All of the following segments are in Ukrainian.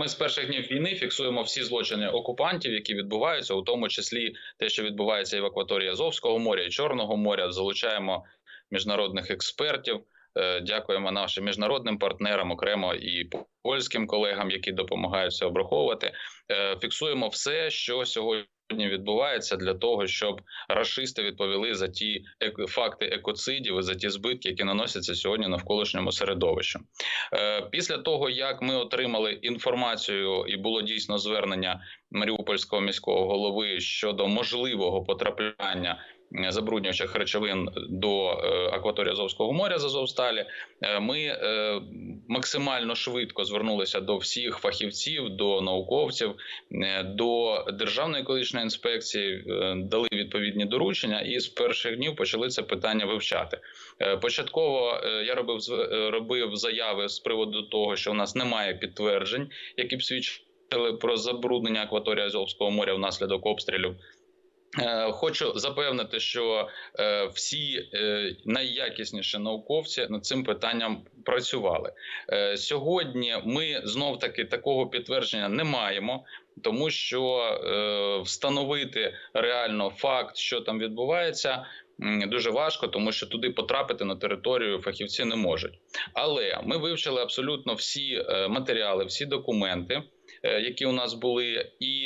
ми з перших днів війни фіксуємо всі злочини окупантів, які відбуваються, у тому числі те, що відбувається і в акваторії Азовського моря і Чорного моря. Залучаємо міжнародних експертів. Е, Дякуємо нашим міжнародним партнерам, окремо і польським колегам, які допомагають це обраховувати. Е, Фіксуємо все, що сьогодні відбувається, для того, щоб рашисти відповіли за ті факти екоцидів і за ті збитки, які наносяться сьогодні навколишньому середовищу. Е, Після того, як ми отримали інформацію, і було дійсно звернення Маріупольського міського голови щодо можливого потрапляння е, забруднюючих речовин до е, акваторії Азовського моря з Азовсталі, ми максимально швидко звернулися до всіх фахівців, до науковців, е, до Державної екологічної інспекції, е, дали відповідні доручення, і з перших днів почали це питання вивчати. Е, Початково я робив робив заяви з приводу того, що у нас немає підтверджень, які б свідчили про забруднення акваторії Азовського моря внаслідок обстрілів. Е, Хочу запевнити, що е, всі е, найякісніші науковці над цим питанням працювали. Сьогодні ми знов таки такого підтвердження не маємо, тому що встановити реально факт, що там відбувається, дуже важко, тому що туди потрапити на територію фахівці не можуть. Але ми вивчили абсолютно всі матеріали, всі документи, які у нас були, і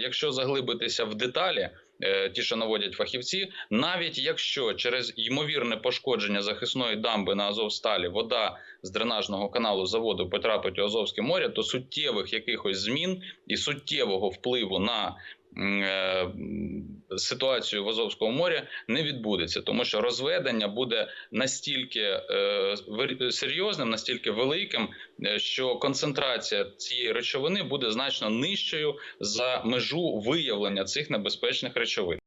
якщо заглибитися в деталі. Е, Ті, що наводять фахівці, навіть якщо через ймовірне пошкодження захисної дамби на Азовсталі вода з дренажного каналу заводу потрапить у Азовське море, то суттєвих якихось змін і суттєвого впливу на ситуацію в Азовському морі не відбудеться, тому що розведення буде настільки е, серйозним, настільки великим, е, що концентрація цієї речовини буде значно нижчою за межу виявлення цих небезпечних речовин.